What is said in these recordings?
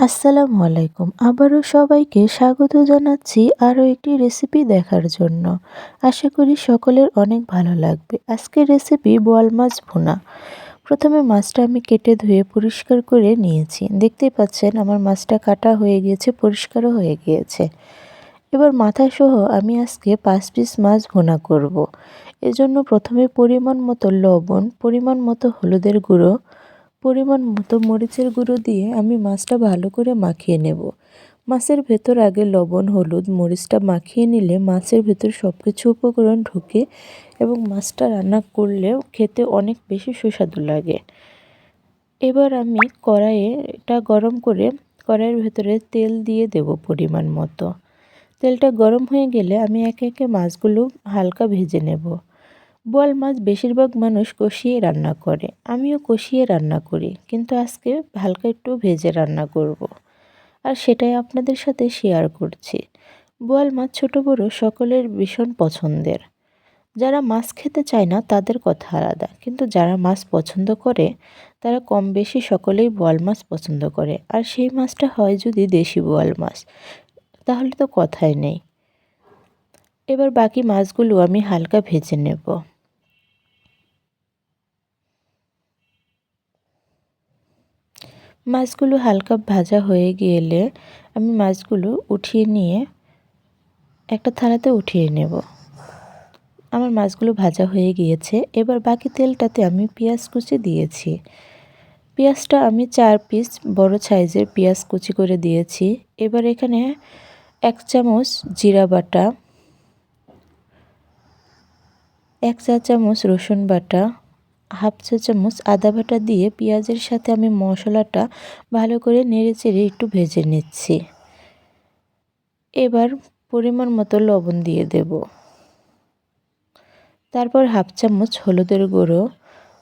আসসালামু আলাইকুম। আবারও সবাইকে স্বাগত জানাচ্ছি আরও একটি রেসিপি দেখার জন্য। আশা করি সকলের অনেক ভালো লাগবে। আজকের রেসিপি বোয়াল মাছ ভুনা। প্রথমে মাছটা আমি কেটে ধুয়ে পরিষ্কার করে নিয়েছি। দেখতেই পাচ্ছেন আমার মাছটা কাটা হয়ে গিয়েছে, পরিষ্কারও হয়ে গিয়েছে। এবার মাথা সহ আমি আজকে পাঁচ পিস মাছ ভুনা করব। এজন্য প্রথমে পরিমাণ মতো লবণ, পরিমাণ মতো হলুদের গুঁড়ো পরিমাণ মতো মরিচের গুঁড়ো দিয়ে আমি মাছটা ভালো করে মাখিয়ে নেব। মাছের ভেতর আগে লবণ, হলুদ মরিচটা মাখিয়ে নিলে মাছের ভেতর সব কিছু উপকরণ ঢুকে এবং মাছটা রান্না করলেও খেতে অনেক বেশি সুস্বাদু লাগে। এবার আমি কড়াইয়ে এটা গরম করে কড়াইয়ের ভেতরে তেল দিয়ে দেব পরিমাণ মতো। তেলটা গরম হয়ে গেলে আমি একে একে মাছগুলো হালকা ভেজে নেব। বোয়াল মাছ বেশিরভাগ মানুষ কষিয়ে রান্না করে। আমিও কষিয়ে রান্না করি, কিন্তু আজকে হালকা একটু ভেজে রান্না করব। আর সেটাই আপনাদের সাথে শেয়ার করছি। বোয়াল মাছ ছোটো বড়ো সকলের ভীষণ পছন্দের। যারা মাছ খেতে চায় না, তাদের কথা আলাদা। কিন্তু যারা মাছ পছন্দ করে, তারা কম বেশি সকলেই বোয়াল মাছ পছন্দ করে। আর সেই মাছটা হয় যদি দেশি বোয়াল মাছ, তাহলে তো কথাই নেই। এবার বাকি মাছগুলো আমি হালকা ভেজে নেব। মাছগুলো হালকা ভাজা হয়ে গেলে আমি মাছগুলো উঠিয়ে নিয়ে একটা থালাতে উঠিয়ে নেব। আমার মাছগুলো ভাজা হয়ে গিয়েছে, এবার বাকি তেলটাতে আমি পেঁয়াজ কুচি দিয়েছি। পেঁয়াজটা আমি চার পিস বড় সাইজের পেঁয়াজ কুচি করে দিয়েছি। এবার এখানে এক চামচ জিরা বাটা এক চা চামচ রসুন বাটা, হাফ চা চামচ আদা বাটা দিয়ে পেঁয়াজের সাথে আমি মশলাটা ভালো করে নেড়ে চেড়ে একটু ভেজে নিচ্ছি। এবার পরিমাণ মতো লবণ দিয়ে দেব। তারপর হাফ চামচ হলুদের গুঁড়ো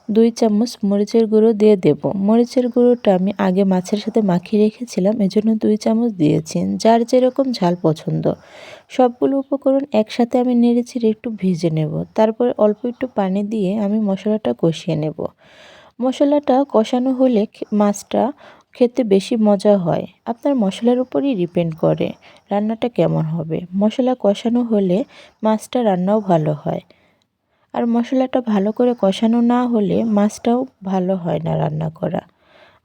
দুই চামচ মরিচের গুঁড়ো দিয়ে দেব। মরিচের গুঁড়োটা আমি আগে মাছের সাথে মাখিয়ে রেখেছিলাম, এজন্য দুই চামচ দিয়েছি, যার যেরকম ঝাল পছন্দ। সবগুলো উপকরণ একসাথে আমি নেড়েচেড়ে একটু ভেজে নেব। তারপরে অল্প একটু পানি দিয়ে আমি মশলাটা কষিয়ে নেব। মশলাটা কষানো হলে মাছটা খেতে বেশি মজা হয়। আপনার মশলার উপরই ডিপেন্ড করে, রান্নাটা কেমন হবে। মশলা কষানো হলে মাছটা রান্নাও ভালো হয়। আর মশলাটা ভালো করে কষানো না হলে মাছটাও ভালো হয় না রান্না করা।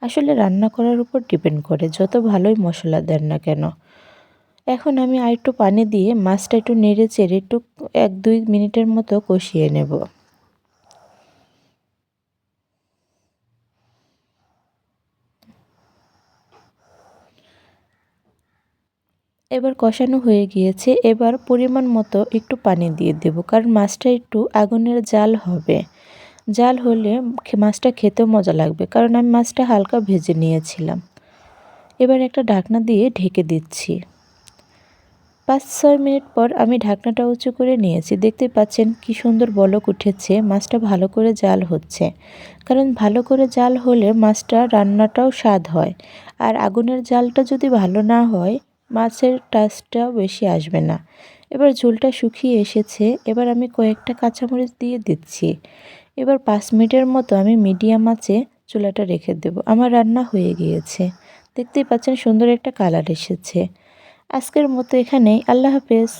আসলে রান্না করার উপর ডিপেন্ড করে, যত ভালোই মশলা দেন না কেন। এখন আমি আর একটু পানি দিয়ে মাছটা একটু নেড়ে চেড়ে একটু এক দুই মিনিটের মতো কষিয়ে নেব। এবার কষানো হয়ে গিয়েছে, এবার পরিমাণ মতো একটু পানি দিয়ে দেব, কারণ মাছটা একটু আগুনের জাল হবে। জাল হলে মাছটা খেতেও মজা লাগবে, কারণ আমি মাছটা হালকা ভেজে নিয়েছিলাম। এবার একটা ঢাকনা দিয়ে ঢেকে দিচ্ছি। পাঁচ, ছয় মিনিট পর আমি ঢাকনাটা উঁচু করে নিয়েছি, দেখতে পাচ্ছেন কি সুন্দর বলক উঠেছে, মাছটা ভালো করে জাল হচ্ছে। কারণ ভালো করে জাল হলে মাছটা রান্নাটাও স্বাদ হয়, আর আগুনের জালটা যদি ভালো না হয় মাছের টাচটাও বেশি আসবে না। এবার ঝোলটা শুকিয়ে এসেছে, এবার আমি কয়েকটা কাঁচামরিচ দিয়ে দিচ্ছি। এবার পাঁচ মিনিটের মতো আমি মিডিয়াম আঁচে চুলাটা রেখে দেব। আমার রান্না হয়ে গিয়েছে। দেখতেই পাচ্ছেন সুন্দর একটা কালার এসেছে। আজকের মতো এখানেই। আল্লাহ হাফেজ।